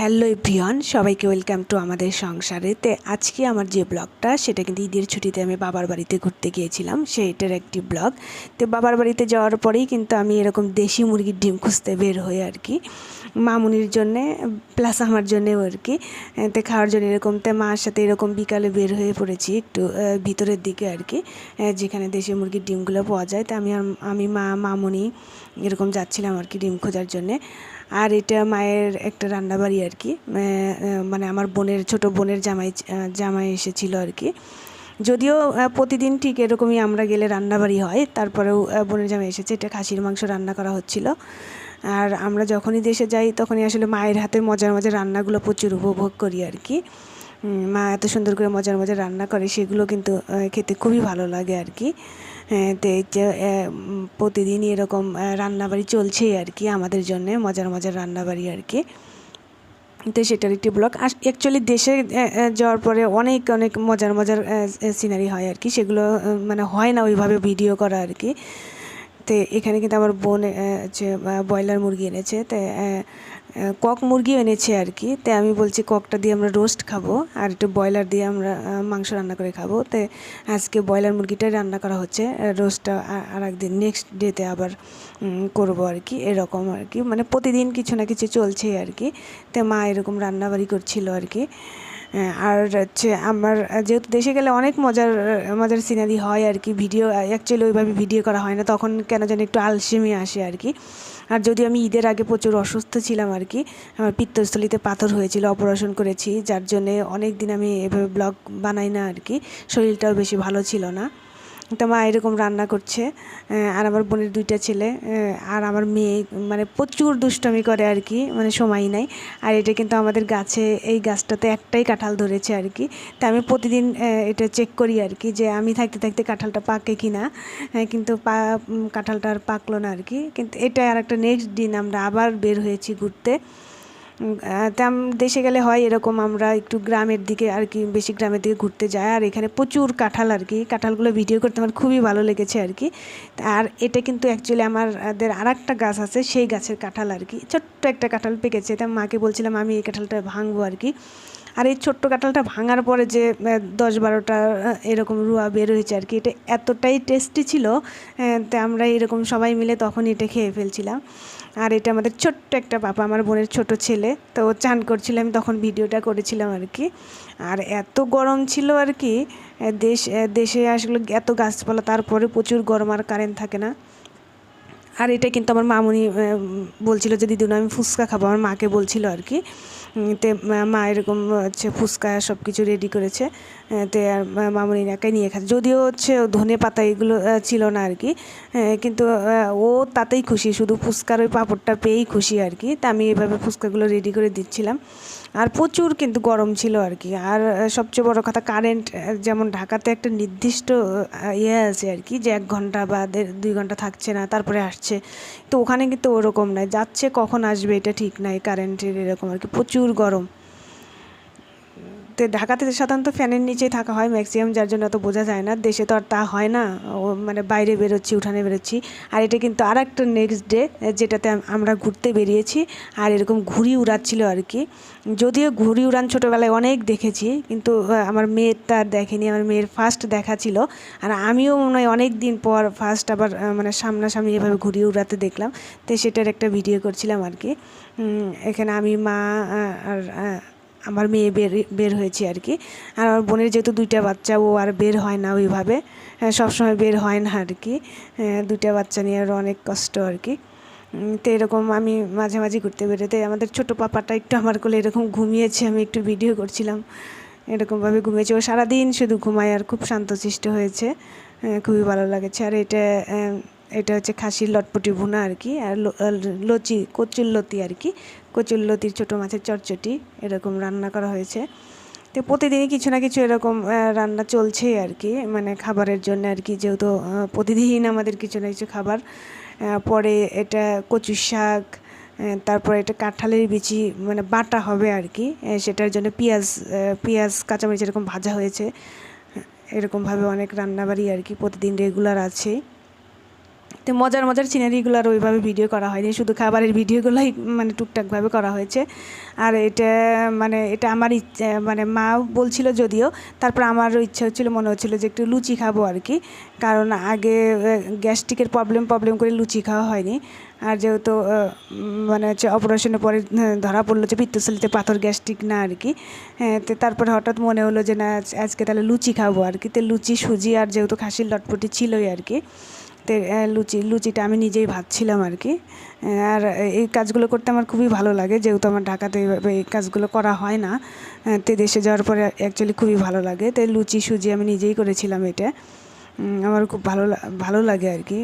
Hello everyone, সবাইকে welcome to আমাদের সংসারে। তে আজকে আমার যে ব্লগটা, সেটা কিন্তু ঈদের ছুটিতে আমি বাবার বাড়িতে ঘুরতে গিয়েছিলাম, সেইটার একটি ব্লগ। তো বাবার বাড়িতে যাওয়ার পরেই কিন্তু আমি এরকম দেশি মুরগির ডিম খুঁজতে বের হই আর কি। মামুনির জন্যে, প্লাস আমার জন্যেও আর কি। তো খাওয়ার জন্য এরকম, তো মার সাথে এরকম বিকালে বের হয়ে পড়েছি একটু ভিতরের দিকে আর কি যেখানে দেশি মুরগির ডিমগুলো পাওয়া যায়। তো আমি আমি মা, মামুনি এরকম যাচ্ছিলাম আর কি ডিম খোঁজার জন্যে। আর এটা মায়ের একটা রান্নাবাড়ি আর কি। মানে আমার বোনের, ছোট বোনের জামাই জামাই এসেছিল আর কি। যদিও প্রতিদিন ঠিক এরকমই আমরা গেলে রান্নাবাড়ি হয়, তারপরেও বোনের জামাই এসেছে, এটা খাসির মাংস রান্না করা হচ্ছিল। আর আমরা যখনই দেশে যাই, তখনই আসলে মায়ের হাতে মজার মজার রান্নাগুলো প্রচুর উপভোগ করি আর কি। মা এত সুন্দর করে মজার মজার রান্না করে, সেগুলো কিন্তু খেতে খুবই ভালো লাগে আর কি তো প্রতিদিনই এরকম রান্নাবাড়ি চলছেই আর কি আমাদের জন্যে, মজার মজার রান্নাবাড়ি আর কি তো সেটার একটি ব্লগ। আর অ্যাকচুয়ালি দেশে যাওয়ার পরে অনেক অনেক মজার মজার সিনারি হয় আর কি সেগুলো মানে হয় না ওইভাবে ভিডিও করা আর কি তো এখানে কিন্তু আমার বোন হচ্ছে ব্রয়লার মুরগি এনেছে, তো কক মুরগি এনেছে আর কি। তো আমি বলছি ককটা দিয়ে আমরা রোস্ট খাব আর একটু ব্রয়লার দিয়ে আমরা মাংস রান্না করে খাব। তো আজকে ব্রয়লার মুরগিটাই রান্না করা হচ্ছে রোস্টটা আর একদিন নেক্সট ডেতে আবার করব আর কি, এরকম আর কি। মানে প্রতিদিন কিছু না কিছু চলছেই আর কি। তো মা এরকম রান্নাবাড়ি করছিল আর কি। আর হচ্ছে আমার, যেহেতু দেশে গেলে অনেক মজার মজার সিনারি হয় আর কি, ভিডিও অ্যাকচুয়ালি ওইভাবে ভিডিও করা হয় না, তখন কেন যেন একটু আলসেমি আসে আর কি। আর যদি আমি ঈদের আগে প্রচুর অসুস্থ ছিলাম আর কি, আমার পিত্তস্থলিতে পাথর হয়েছিল অপারেশন করেছি, যার জন্যে অনেক দিন আমি এভাবে ব্লগ বানাই না আর কি, শরীরটাও বেশি ভালো ছিল না। তো মা এরকম রান্না করছে আর আমার বোনের দুইটা ছেলে আর আমার মেয়ে মানে প্রচুর দুষ্টমি করে আর কি মানে সময় নাই। আর এটা কিন্তু আমাদের গাছে, এই গাছটাতে একটাই কাঁঠাল ধরেছে আর কি। তা আমি প্রতিদিন এটা চেক করি আর কি যে আমি থাকতে থাকতে কাঁঠালটা পাকে কি না কিন্তু পা কাঁঠালটা আর পাকলো না আর কি। কিন্তু এটা আর একটা নেক্সট দিন আমরা আবার বের হয়েছি ঘুরতে। দেশে গেলে হয় এরকম আমরা একটু গ্রামের দিকে আর কি, বেশি গ্রামের দিকে ঘুরতে যাই। আর এখানে প্রচুর কাঁঠাল আর কি, কাঁঠালগুলো ভিডিও করতে আমার খুবই ভালো লেগেছে আর কি। আর এটা কিন্তু অ্যাকচুয়ালি আমাদের আর একটা গাছ আছে, সেই গাছের কাঁঠাল আর কি। ছোট্ট একটা কাঁঠাল পেকেছে, তা মাকে বলছিলাম আমি এই কাঁঠালটা ভাঙবো আর কি। আর এই ছোট্ট কাঁঠালটা ভাঙার পরে যে দশ বারোটা এরকম রুয়া বের হয়েছে আর কি, এটা এতটাই টেস্টি ছিল তা আমরা এরকম সবাই মিলে তখন এটা খেয়ে ফেলছিলাম। আর এটা আমাদের ছোট্ট একটা পাপা, আমার বোনের ছোট ছেলে, তো ও চান করছিল, আমি তখন ভিডিওটা করেছিলাম আর কি। আর এত গরম ছিল আর কি দেশ দেশে আসলে এত গাছপালা, তারপরে প্রচুর গরম আর কারেন্ট থাকে না। আর এটা কিন্তু আমার মামুনি বলছিল যে, দিদুন, আমি ফুচকা খাব। আমার মাকে বলছিল আর কি। তে, মা- এরকম হচ্ছে ফুচকা সব কিছু রেডি করেছে। তে আর মা- মামুনি একাই নিয়ে খাচ্ছে। যদিও হচ্ছে ধনে পাতা এগুলো ছিল না আর কি কিন্তু ও তাতেই খুশি, শুধু ফুচকার ওই পাঁপড়টা পেয়েই খুশি আর কি। তা আমি এভাবে ফুচকাগুলো রেডি করে দিচ্ছিলাম। আর প্রচুর কিন্তু গরম ছিল আর কি। আর সবচেয়ে বড় কথা কারেন্ট যেমন ঢাকাতে একটা নির্দিষ্ট ইয়ে আছে আর কি যে এক ঘণ্টা বা দুই ঘণ্টা থাকছে না, তারপরে আসছে। তো ওখানে কিন্তু ওরকম নয়, যাচ্ছে কখন আসবে এটা ঠিক নাই কারেন্টের এরকম আর কি। প্রচুর গরম। তো ঢাকাতে সাধারণত ফ্যানের নিচেই থাকা হয় ম্যাক্সিমাম, যার জন্য অত বোঝা যায় না। দেশে তো আর তা হয় না। মানে বাইরে বেরোচ্ছি, উঠানে বেরোচ্ছি। আর এটা কিন্তু আর একটা নেক্সট ডে যেটাতে আমরা ঘুরতে বেরিয়েছি। আর এরকম ঘুড়ি উড়াচ্ছিল আর কি। যদিও ঘুড়ি উড়ান ছোটোবেলায় অনেক দেখেছি, কিন্তু আমার মেয়ের তা দেখেনি। আমার মেয়ের ফার্স্ট দেখা ছিল। আর আমিও মনে হয় অনেক দিন পর ফার্স্ট আবার মানে সামনাসামনি এভাবে ঘুড়ি উড়াতে দেখলাম। তো সেটার একটা ভিডিও করছিলাম আর কি। এখানে আমি, মা আর আমার মেয়ে বের বের হয়েছে আর কি। আর আমার বোনের যেহেতু দুইটা বাচ্চা ও আর বের হয় না ওইভাবে। আহ, সবসময় বের হয় না আর কি। আহ, দুইটা বাচ্চা নিয়ে আরও অনেক কষ্ট আর কি। তো এরকম আমি মাঝে মাঝে ঘুরতে বেরোতে আমাদের ছোটো পাপাটা একটু আমার কোলে এরকম ঘুমিয়েছে আমি একটু ভিডিও করছিলাম। এরকমভাবে ঘুমিয়েছে। ও সারাদিন শুধু ঘুমায় আর খুব শান্তশিষ্ট হয়েছে। আহ, খুবই ভালো লাগেছে। আর এটা এটা হচ্ছে খাসির লটপটি ভুনা আর কি, আর লচি, কচুর লতি আর কি। কচুর লতির ছোটো মাছের চটচটি এরকম রান্না করা হয়েছে। তো প্রতিদিনই কিছু না কিছু এরকম রান্না চলছেই আর কি মানে খাবারের জন্য আর কি, যেহেতু প্রতিদিন আমাদের কিছু না কিছু খাবার। পরে এটা কচু শাক তারপরে এটা কাঁঠালের বিচি মানে বাটা হবে আর কি সেটার জন্য পেঁয়াজ পেঁয়াজ, কাঁচামরিচ এরকম ভাজা হয়েছে। এরকমভাবে অনেক রান্নাবাড়ি আর কি প্রতিদিন রেগুলার আছে। তো মজার মজার সিনারিগুলো আর ওইভাবে ভিডিও করা হয়নি। শুধু খাবারের ভিডিওগুলোই মানে টুকটাকভাবে করা হয়েছে। আর এটা মানে এটা আমার ইচ্ছে মানে মা বলছিল যদিও, তারপর আমারও ইচ্ছা হচ্ছিল, মনে হচ্ছিল যে একটু লুচি খাব আর কি। কারণ আগে গ্যাস্ট্রিকের প্রবলেম প্রবলেম করে লুচি খাওয়া হয়নি। আর যেহেতু মানে হচ্ছে অপারেশনের পরে ধরা পড়ল যে পিত্তশালিতে পাথর, গ্যাস্ট্রিক না আর কি। হ্যাঁ তো তারপরে হঠাৎ মনে হলো যে না আজকে তাহলে লুচি খাব আর কি। তো লুচি, সুজি আর যেহেতু খাসির লটপটি ছিলই আর কি। তো লুচি, লুচিটা আমি নিজেই ভাবছিলাম আর কি। আর এই কাজগুলো করতে আমার খুবই ভালো লাগে, যেহেতু আমার ঢাকাতে এইভাবে এই কাজগুলো করা হয় না। তে দেশে যাওয়ার পরে অ্যাকচুয়ালি খুবই ভালো লাগে। তো লুচি, সুজি আমি নিজেই করেছিলাম এটা। আমার খুব ভালো ভালো লাগে আর কি।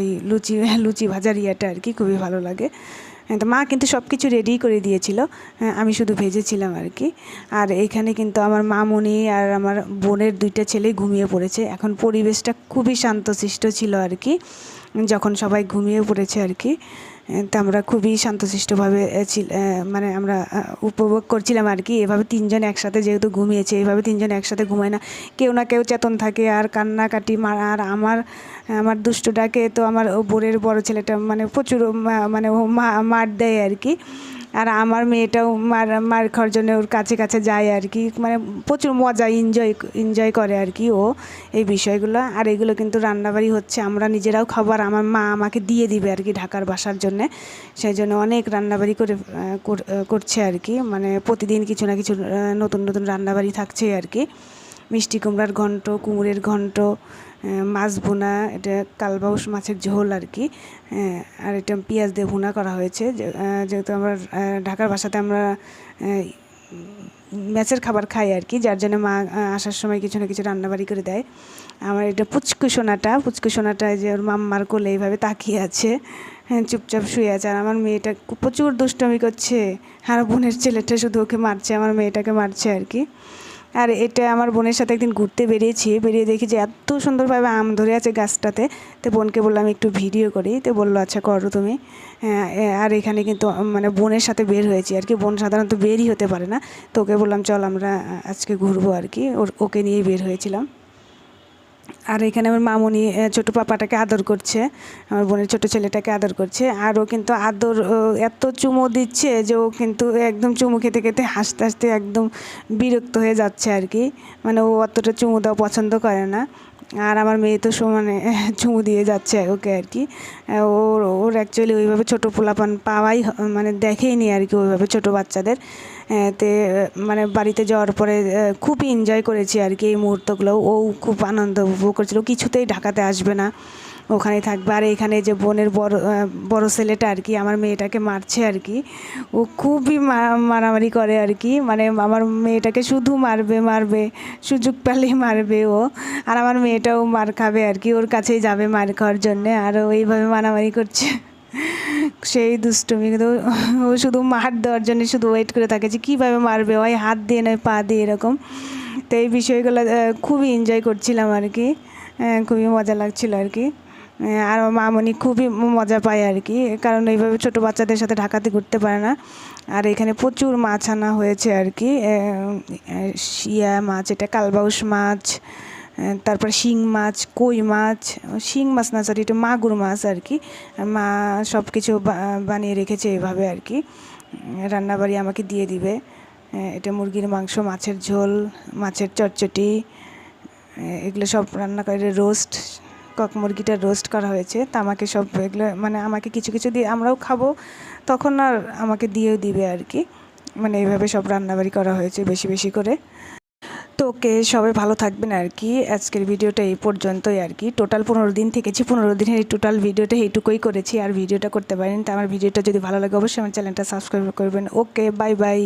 এই লুচি লুচি ভাজার ইয়েটা আর কি খুবই ভালো লাগে। তো মা কিন্তু সব কিছু রেডি করে দিয়েছিল। হ্যাঁ, আমি শুধু ভেজেছিলাম আর কি। আর এখানে কিন্তু আমার মামনি আর আমার বোনের দুইটা ছেলে ঘুমিয়ে পড়েছে। এখন পরিবেশটা খুবই শান্তশিষ্ট ছিল আর কি। যখন সবাই ঘুমিয়ে পড়েছে আর কি। আমরা খুবই শান্তশিষ্টভাবে ছিল- মানে আমরা উপভোগ করছিলাম আর কি। এভাবে তিনজন একসাথে যেহেতু ঘুমিয়েছে, এভাবে তিনজন একসাথে ঘুমায় না। কেউ না কেউ চেতন থাকে, আর কান্নাকাটি মার আর আমার আমার দুষ্টুটাকে তো আমার বোরের বড় ছেলেটা মানে প্রচুর মানে মা- মার দেয় আর কি। আর আমার মেয়েটাও মার মার খাওয়ার জন্য ওর কাছে কাছে যায় আর কি। মানে প্রচুর মজা এনজয় এনজয় করে আর কি ও এই বিষয়গুলো। আর এগুলো কিন্তু রান্নাবাড়ি হচ্ছে, আমরা নিজেরাও খাবার আমার মা আমাকে দিয়ে দিবে আর কি ঢাকার বাসার জন্যে। সেই জন্য অনেক রান্নাবাড়ি করে করছে আর কি। মানে প্রতিদিন কিছু না কিছু নতুন নতুন রান্নাবাড়ি থাকছে আর কি। মিষ্টি কুমড়ার ঘন্ট, কুমড়ের ঘন্ট মাছ ভুনা এটা কালবাউস মাছের ঝোল আর কি। হ্যাঁ, আর এটা পেঁয়াজ দিয়ে ভুনা করা হয়েছে। যেহেতু আমরা ঢাকার বাসাতে আমরা ম্যাচের খাবার খাই আর কি যার জন্য মা আসার সময় কিছু না কিছু রান্নাবাড়ি করে দেয়। আমার এটা পুচকু সোনাটা পুচকু সোনাটা যে ওর মাম্মার কোলে এইভাবে তাকিয়ে আছে। হ্যাঁ চুপচাপ শুয়ে আছে। আর আমার মেয়েটা প্রচুর দুষ্টমি করছে। আর বোনের ছেলেটা শুধু ওকে মারছে আমার মেয়েটাকে মারছে আর কি। আর এটা আমার বোনের সাথে একদিন ঘুরতে বেরিয়েছি, বেরিয়ে দেখি যে এত সুন্দরভাবে আম ধরে আছে গাছটাতে। তো বোনকে বললাম একটু ভিডিও করি, তো বলল আচ্ছা করো তুমি। আর এখানে কিন্তু মানে বোনের সাথে বের হয়েছি আর কি। বোন সাধারণত বেরই হতে পারে না। তো ওকে বললাম, চল আমরা আজকে ঘুরবো আর কি। ওকে নিয়ে বের হয়েছিলাম। আর এখানে আমার মামুনি ছোট পাপাটাকে আদর করছে, আমার বোনের ছোট ছেলেটাকে আদর করছে আর ও কিন্তু আদর এত চুমো দিচ্ছে যে ও কিন্তু একদম চুমু খেতে খেতে হাসতে হাসতে একদম বিরক্ত হয়ে যাচ্ছে আর কি। মানে ও অতটা চুমু দেওয়া পছন্দ করে না। আর আমার মেয়ে তো সমানে চুমু দিয়ে যাচ্ছে ওকে আর কি। ওর ওর অ্যাকচুয়ালি ওইভাবে ছোটো পোলাপান পাওয়াই মানে দেখেই নি আর কি ওইভাবে ছোটো বাচ্চাদের। তে মানে বাড়িতে যাওয়ার পরে খুবই এনজয় করেছি আর কি এই মুহূর্তগুলো। ও খুব আনন্দ উপভোগ করেছিল। কিছুতেই ঢাকাতে আসবে না। ওখানেই থাকবে। আর এখানে যে বোনের বড় বড় ছেলেটা আর কি, আমার মেয়েটাকে মারছে আর কি। ও খুবই মারামারি করে আর কি। মানে আমার মেয়েটাকে শুধু মারবে মারবে, সুযোগ পেলেই মারবে ও। আর আমার মেয়েটাও মার খাবে আর কি। ওর কাছেই যাবে মার খাওয়ার জন্যে। আর এইভাবে মারামারি করছে। সেই দুষ্টুমি কিন্তু ও শুধু মার দেওয়ার জন্য শুধু ওয়েট করে থাকে যে কীভাবে মারবে? ওই হাত দিয়ে নয়, পা দিয়ে এরকম। তো এই বিষয়গুলো খুবই এনজয় করছিলাম আর কি। খুবই মজা লাগছিল আর কি। আর মামনি খুবই মজা পায় আর কি। কারণ এইভাবে ছোটো বাচ্চাদের সাথে ঢাকাতে ঘুরতে পারে না। আর এখানে প্রচুর মাছ আনা হয়েছে আর কি। শিয়া মাছ, এটা কালবাউস মাছ তারপর শিং মাছ, কই মাছ, শিং মাছ না সরি এটা মাগুর মাছ আর কি। মা সব কিছু বানিয়ে রেখেছে এভাবে আর কি। রান্নাবাড়ি আমাকে দিয়ে দিবে। এটা মুরগির মাংস, মাছের ঝোল, মাছের চটচটি এগুলো সব রান্না করে রোস্ট কক মুরগিটা রোস্ট করা হয়েছে। তা আমাকে সব এগুলো মানে আমাকে কিছু কিছু দিয়ে, আমরাও খাব। তখন আর আমাকে দিয়েও দিবে আর কি। মানে এইভাবে সব রান্নাবাড়ি করা হয়েছে বেশি বেশি করে। তো ওকে সবাই ভালো থাকবেন আর কি। আজকের ভিডিওটা এই পর্যন্তই আর কি। টোটাল পনেরো দিন থেকেছি, পনেরো দিনের এই টোটাল ভিডিওটা এইটুকুই করেছি। আর ভিডিওটা করতে পারেন। তো আমার ভিডিওটা যদি ভালো লাগে, অবশ্যই আমার চ্যানেলটা সাবস্ক্রাইব করবেন। Okay bye bye